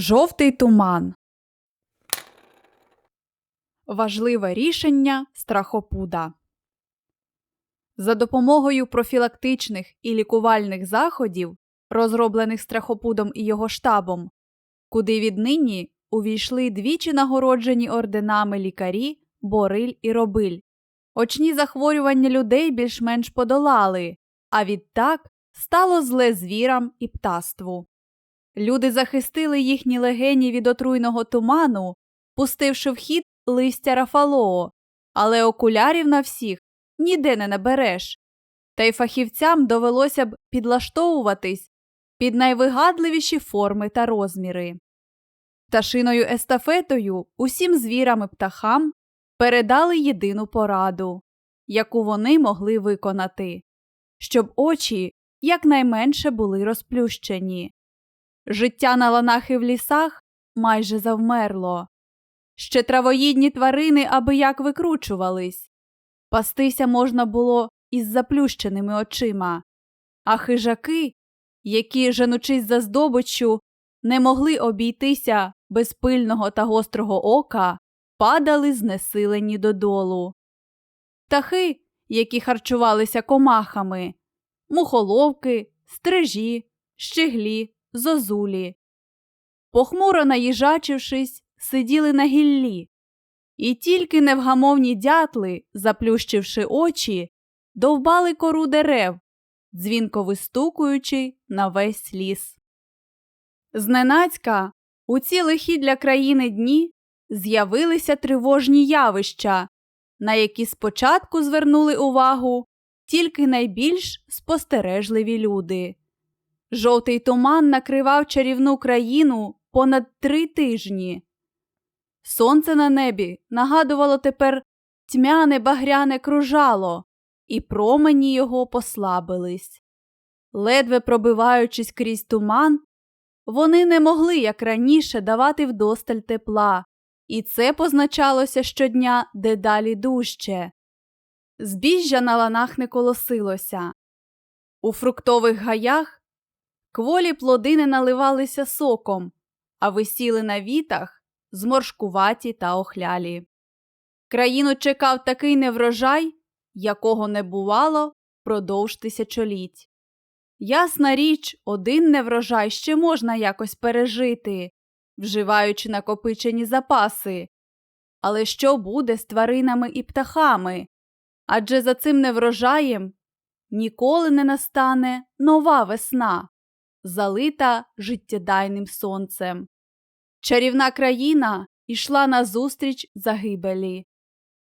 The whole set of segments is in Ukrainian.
Жовтий туман. Важливе рішення страхопуда. За допомогою профілактичних і лікувальних заходів, розроблених страхопудом і його штабом, куди віднині увійшли двічі нагороджені орденами лікарі Бориль і Робиль. Очні захворювання людей більш-менш подолали, а відтак стало зле звірам і птаству. Люди захистили їхні легені від отруйного туману, пустивши в хід листя рафалоо, але окулярів на всіх ніде не набереш. Та й фахівцям довелося б підлаштовуватись під найвигадливіші форми та розміри. Пташиною естафетою усім звірам і птахам передали єдину пораду, яку вони могли виконати, щоб очі якнайменше були розплющені. Життя на ланах і в лісах майже завмерло. Ще травоїдні тварини аби як викручувались. Пастися можна було із заплющеними очима, а хижаки, які, женучись за здобиччю, не могли обійтися без пильного та гострого ока, падали знесилені додолу. Птахи, які харчувалися комахами, мухоловки, стрижі, щеглі, зозулі. Похмуро наїжачившись, сиділи на гіллі, і тільки невгамовні дятли, заплющивши очі, довбали кору дерев, дзвінко вистукуючи на весь ліс. Зненацька у ці лихі для країни дні з'явилися тривожні явища, на які спочатку звернули увагу тільки найбільш спостережливі люди. Жовтий туман накривав чарівну країну понад три тижні. Сонце на небі нагадувало тепер тьмяне багряне кружало, і промені його послабились. Ледве пробиваючись крізь туман, вони не могли, як раніше, давати вдосталь тепла, і це позначалося щодня дедалі дужче. Збіжжя на ланах не колосилося. У фруктових гаях кволі плоди не наливалися соком, а висіли на вітах зморшкуваті та охлялі. Країну чекав такий неврожай, якого не бувало впродовж тисячоліть. Ясна річ, один неврожай ще можна якось пережити, вживаючи накопичені запаси. Але що буде з тваринами і птахами? Адже за цим неврожаєм ніколи не настане нова весна, залита життєдайним сонцем. Чарівна країна йшла назустріч загибелі.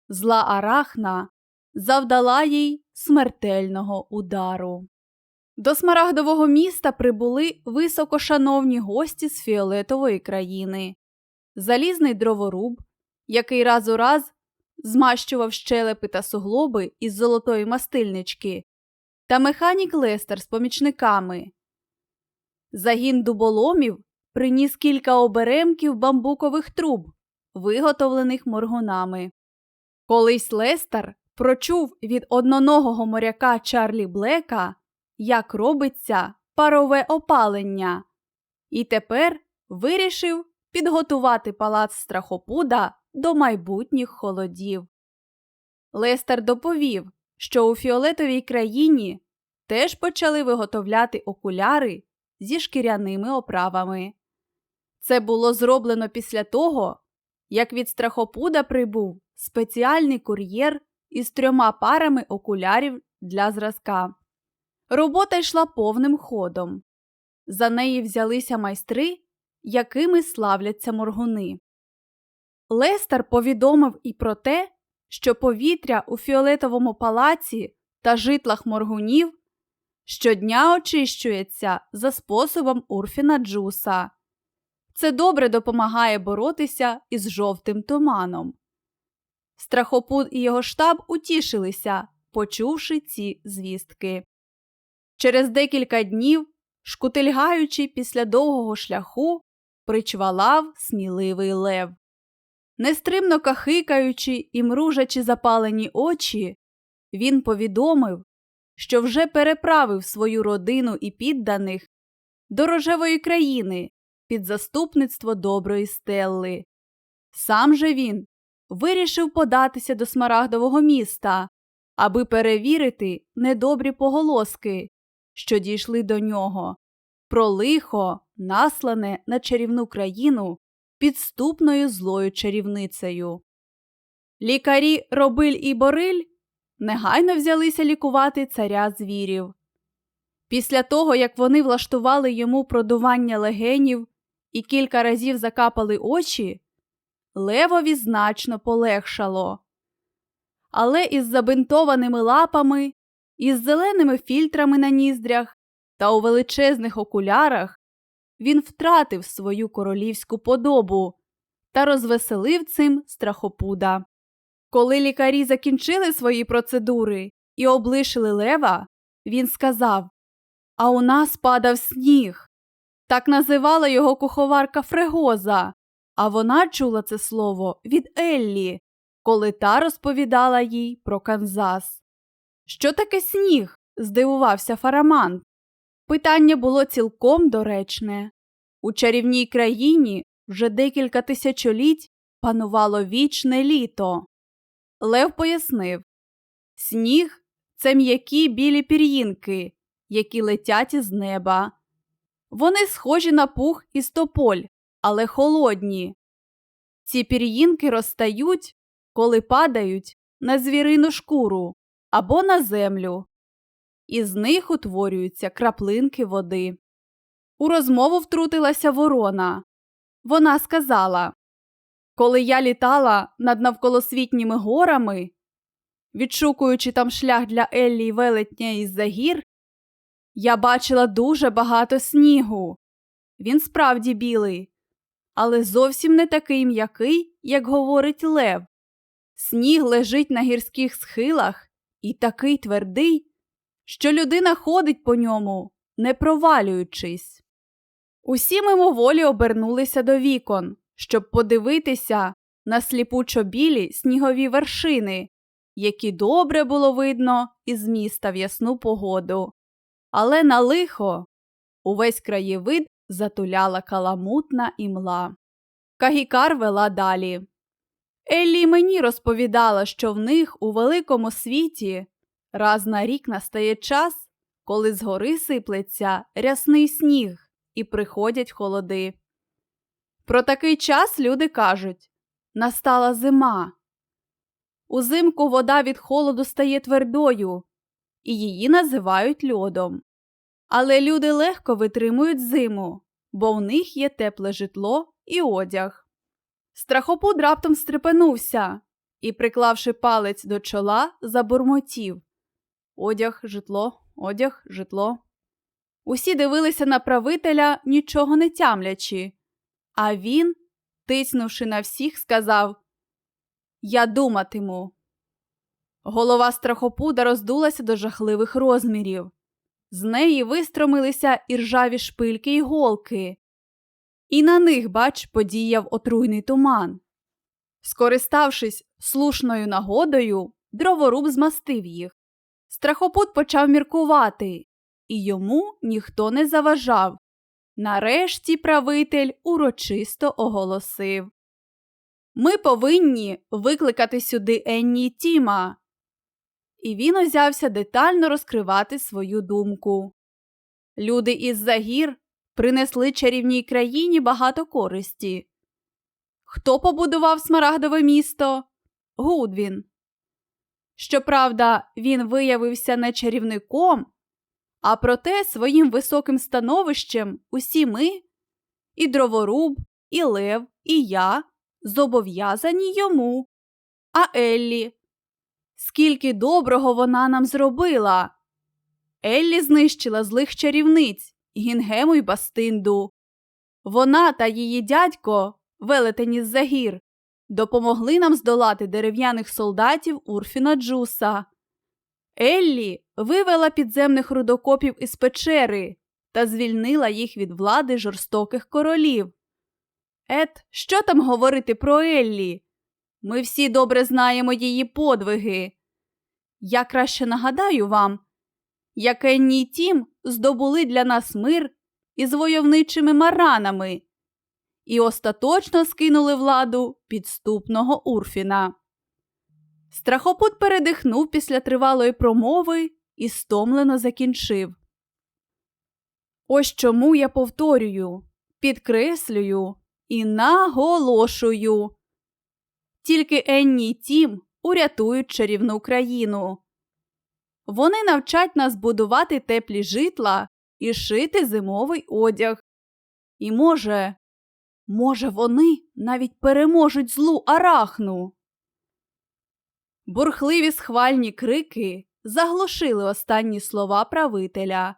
Зла арахна завдала їй смертельного удару. До смарагдового міста прибули високошановні гості з фіолетової країни, залізний дроворуб, який раз у раз змащував щелепи та суглоби із золотої мастильнички, та механік Лестер з помічниками. Загін дуболомів приніс кілька оберемків бамбукових труб, виготовлених моргунами. Колись Лестер прочув від одноногого моряка Чарлі Блека, як робиться парове опалення, і тепер вирішив підготувати палац страхопуда до майбутніх холодів. Лестер доповів, що у фіолетовій країні теж почали виготовляти окуляри зі шкіряними оправами. Це було зроблено після того, як від страхопуда прибув спеціальний кур'єр із трьома парами окулярів для зразка. Робота йшла повним ходом. За неї взялися майстри, якими славляться моргуни. Лестер повідомив і про те, що повітря у фіолетовому палаці та житлах моргунів щодня очищується за способом Урфіна Джуса. Це добре допомагає боротися із жовтим туманом. Страхопуд і його штаб утішилися, почувши ці звістки. Через декілька днів, шкутильгаючи після довгого шляху, причвалав сміливий лев. Нестримно кахикаючи і мружачи запалені очі, він повідомив, що вже переправив свою родину і підданих до рожевої країни, під заступництво доброї стелли. Сам же він вирішив податися до смарагдового міста, аби перевірити недобрі поголоски, що дійшли до нього, про лихо, наслане на чарівну країну підступною злою чарівницею. Лікарі Робиль і Бориль негайно взялися лікувати царя звірів. Після того, як вони влаштували йому продування легенів і кілька разів закапали очі, левові значно полегшало. Але із забинтованими лапами, із зеленими фільтрами на ніздрях та у величезних окулярах він втратив свою королівську подобу та розвеселив цим страхопуда. Коли лікарі закінчили свої процедури і облишили лева, він сказав А у нас падав сніг. Так називала його куховарка Фрегоза, а вона чула це слово від Еллі, коли та розповідала їй про Канзас. Що таке сніг? здивувався Фарамант. Питання було цілком доречне. У чарівній країні вже декілька тисячоліть панувало вічне літо. Лев пояснив Сніг це м'які білі пір'їнки, які летять із неба. Вони схожі на пух із тополь, але холодні. Ці пір'їнки розтають, коли падають на звірину шкуру або на землю. Із них утворюються краплинки води. У розмову втрутилася ворона. Вона сказала Коли я літала над навколосвітніми горами, відшукуючи там шлях для Еллі й велетня із загір, я бачила дуже багато снігу. Він справді білий, але зовсім не такий м'який, як говорить Лев. Сніг лежить на гірських схилах і такий твердий, що людина ходить по ньому, не провалюючись. Усі мимоволі обернулися до вікон, щоб подивитися на сліпучо білі снігові вершини, які добре було видно із міста в ясну погоду. Але на лихо увесь краєвид затуляла каламутна імла. Кагікар вела далі. Еллі мені розповідала, що в них у великому світі раз на рік настає час, коли з гори сиплеться рясний сніг і приходять холоди. Про такий час люди кажуть настала зима. Узимку вода від холоду стає твердою, і її називають льодом. Але люди легко витримують зиму, бо в них є тепле житло і одяг. Страхопуд раптом стрепенувся і, приклавши палець до чола, забурмотів Одяг, житло, одяг, житло. Усі дивилися на правителя, нічого не тямлячи, а він, тиснувши на всіх, сказав Я думатиму. Голова страхопуда роздулася до жахливих розмірів. З неї вистромилися іржаві шпильки й голки. І на них, бач, подіяв отруйний туман. Скориставшись слушною нагодою, дроворуб змастив їх. Страхопут почав міркувати, і йому ніхто не заважав. Нарешті правитель урочисто оголосив Ми повинні викликати сюди Енні Тіма. І він узявся детально розкривати свою думку. Люди із загір принесли чарівній країні багато користі. Хто побудував смарагдове місто? Гудвін. Щоправда, він виявився не чарівником, а проте своїм високим становищем усі ми, і дроворуб, і Лев, і я зобов'язані йому. А Еллі, скільки доброго вона нам зробила. Еллі знищила злих чарівниць Гінгему й Бастинду. Вона та її дядько, велетень із загір, допомогли нам здолати дерев'яних солдатів Урфіна Джуса. Еллі вивела підземних рудокопів із печери та звільнила їх від влади жорстоких королів. Ет, що там говорити про Еллі? Ми всі добре знаємо її подвиги. Я краще нагадаю вам, як Енні й Тім здобули для нас мир із войовничими маранами, і остаточно скинули владу підступного Урфіна. Страхопут передихнув після тривалої промови і стомлено закінчив. Ось чому я повторюю, підкреслюю і наголошую. Тільки Енні й Тім урятують чарівну країну. Вони навчать нас будувати теплі житла і шити зимовий одяг. І може, може, вони навіть переможуть злу арахну. Бурхливі схвальні крики заглушили останні слова правителя.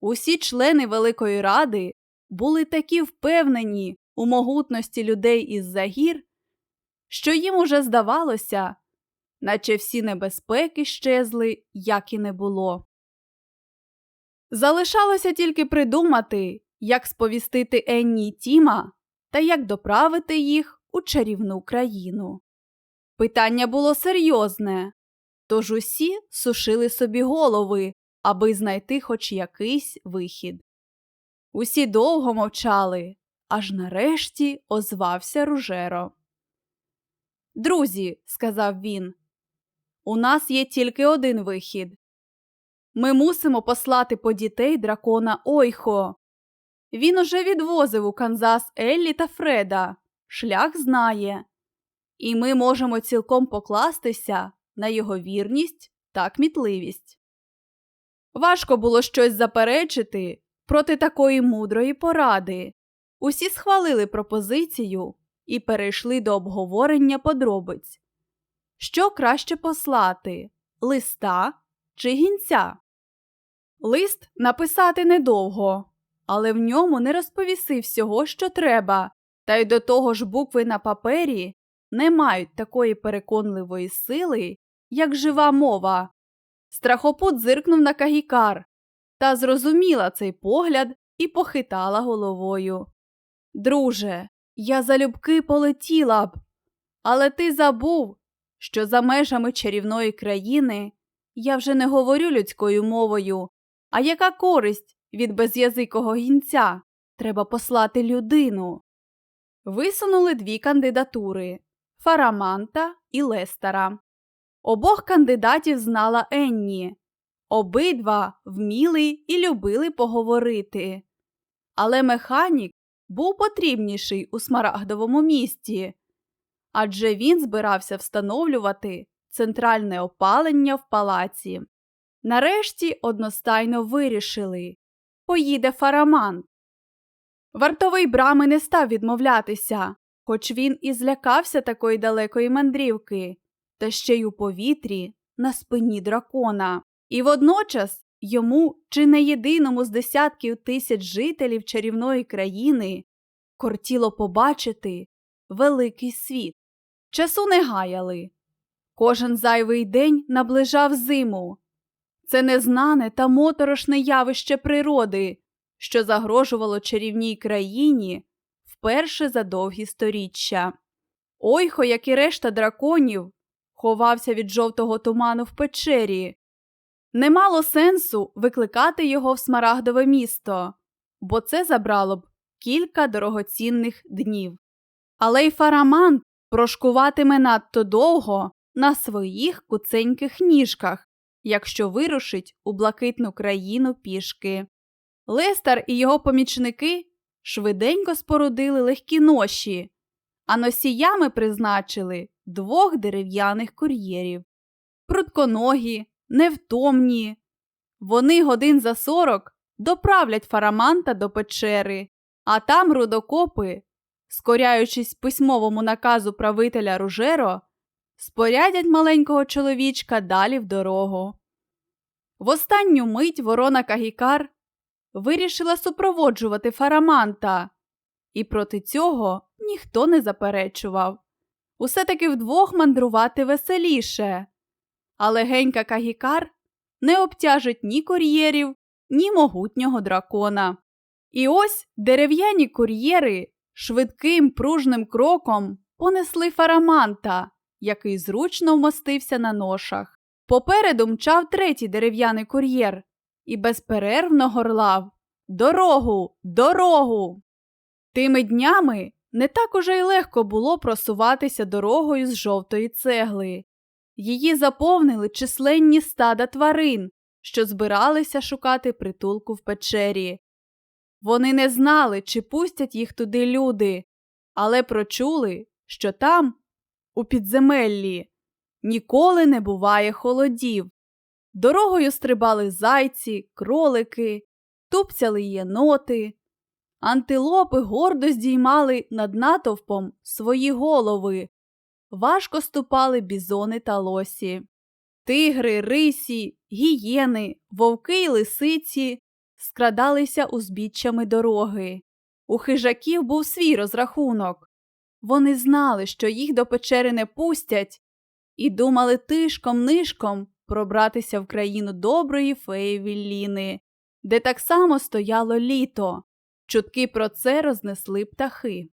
Усі члени Великої Ради були такі впевнені у могутності людей із загір, що їм уже здавалося, наче всі небезпеки щезли, як і не було. Залишалося тільки придумати, як сповістити Енні й Тіма та як доправити їх у чарівну країну. Питання було серйозне, тож усі сушили собі голови, аби знайти хоч якийсь вихід. Усі довго мовчали, аж нарешті озвався Ружеро. Друзі, сказав він, у нас є тільки один вихід. Ми мусимо послати по дітей дракона Ойхо. Він уже відвозив у Канзас Еллі та Фреда. Шлях знає. І ми можемо цілком покластися на його вірність та кмітливість. Важко було щось заперечити проти такої мудрої поради. Усі схвалили пропозицію і перейшли до обговорення подробиць. Що краще послати листа чи гінця? Лист написати недовго, але в ньому не розповіси всього, що треба, та й до того ж букви на папері не мають такої переконливої сили, як жива мова. Страхопут зиркнув на Кагікар та зрозуміла цей погляд і похитала головою. Друже, я залюбки полетіла б, але ти забув, що за межами чарівної країни я вже не говорю людською мовою, а яка користь від без'язикого гінця? Треба послати людину. Висунули дві кандидатури Фараманта і Лестера. Обох кандидатів знала Енні. Обидва вміли і любили поговорити. Але механік був потрібніший у смарагдовому місті, адже він збирався встановлювати центральне опалення в палаці. Нарешті одностайно вирішили поїде фарамант. Вартовий брами не став відмовлятися, хоч він і злякався такої далекої мандрівки, та ще й у повітрі на спині дракона. І водночас йому, чи не єдиному з десятків тисяч жителів чарівної країни, кортіло побачити великий світ. Часу не гаяли. Кожен зайвий день наближав зиму. Це незнане та моторошне явище природи, що загрожувало чарівній країні вперше за довгі сторіччя. Ойхо, як і решта драконів, ховався від жовтого туману в печері. Не мало сенсу викликати його в смарагдове місто, бо це забрало б кілька дорогоцінних днів. Але й фарамант прошкуватиме надто довго на своїх куценьких ніжках, якщо вирушить у блакитну країну пішки. Лестер і його помічники швиденько спорудили легкі ноші, а носіями призначили двох дерев'яних кур'єрів. Прутконогі, невтомні. Вони годин за сорок доправлять фараманта до печери, а там рудокопи, скоряючись письмовому наказу правителя Ружеро, спорядять маленького чоловічка далі в дорогу. В останню мить ворона Кагікар вирішила супроводжувати фараманта, і проти цього ніхто не заперечував. Усе таки вдвох мандрувати веселіше. Але генька Кагікар не обтяжить ні кур'єрів, ні могутнього дракона. І ось дерев'яні кур'єри швидким пружним кроком понесли фараманта, який зручно вмостився на ношах. Попереду мчав третій дерев'яний кур'єр і безперервно горлав Дорогу, дорогу! Тими днями не так уже й легко було просуватися дорогою з жовтої цегли. Її заповнили численні стада тварин, що збиралися шукати притулку в печері. Вони не знали, чи пустять їх туди люди, але прочули, що там, у підземеллі, ніколи не буває холодів. Дорогою стрибали зайці, кролики, тупцяли єноти. Антилопи гордо здіймали над натовпом свої голови, важко ступали бізони та лосі. Тигри, рисі, гієни, вовки й лисиці скрадалися узбіччями дороги. У хижаків був свій розрахунок. Вони знали, що їх до печери не пустять, і думали тишком-нишком пробратися в країну доброї феї Вілліни, де так само стояло літо. Чутки про це рознесли птахи.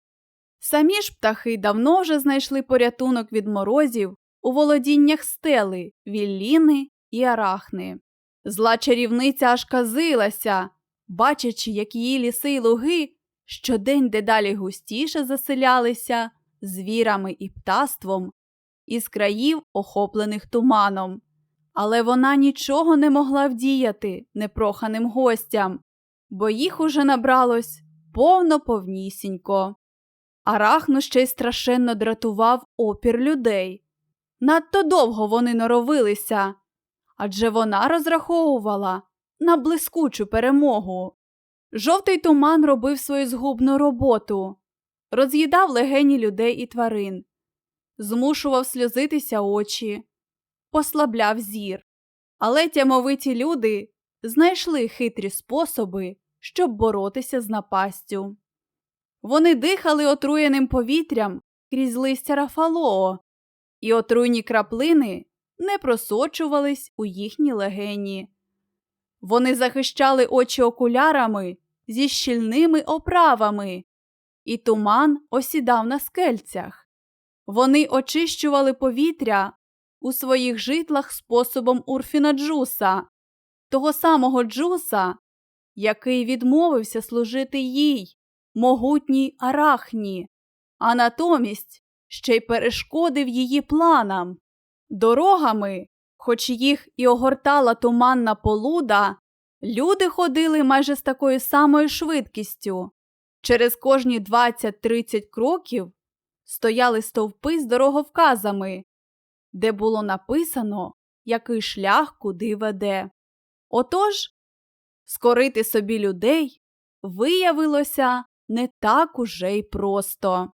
Самі ж птахи давно вже знайшли порятунок від морозів у володіннях стели, Вілліни і Арахни. Зла чарівниця аж казилася, бачачи, як її ліси й луги щодень дедалі густіше заселялися звірами і птаством із країв, охоплених туманом. Але вона нічого не могла вдіяти непроханим гостям, бо їх уже набралось повно повнісінько. Арахну ще й страшенно дратував опір людей. Надто довго вони норовилися, адже вона розраховувала на блискучу перемогу. Жовтий туман робив свою згубну роботу, роз'їдав легені людей і тварин, змушував сльозитися очі, послабляв зір. Але тямовиті люди знайшли хитрі способи, щоб боротися з напастю. Вони дихали отруєним повітрям крізь листя Рафалоо, і отруйні краплини не просочувались у їхні легені. Вони захищали очі окулярами зі щільними оправами, і туман осідав на скельцях. Вони очищували повітря у своїх житлах способом Урфіна Джуса, того самого Джуса, який відмовився служити їй, могутній арахні, а натомість ще й перешкодив її планам. Дорогами, хоч їх і огортала туманна полуда, люди ходили майже з такою самою швидкістю. Через кожні 20-30 кроків стояли стовпи з дороговказами, де було написано, який шлях куди веде. Отож, скорити собі людей виявилося не так уже й просто.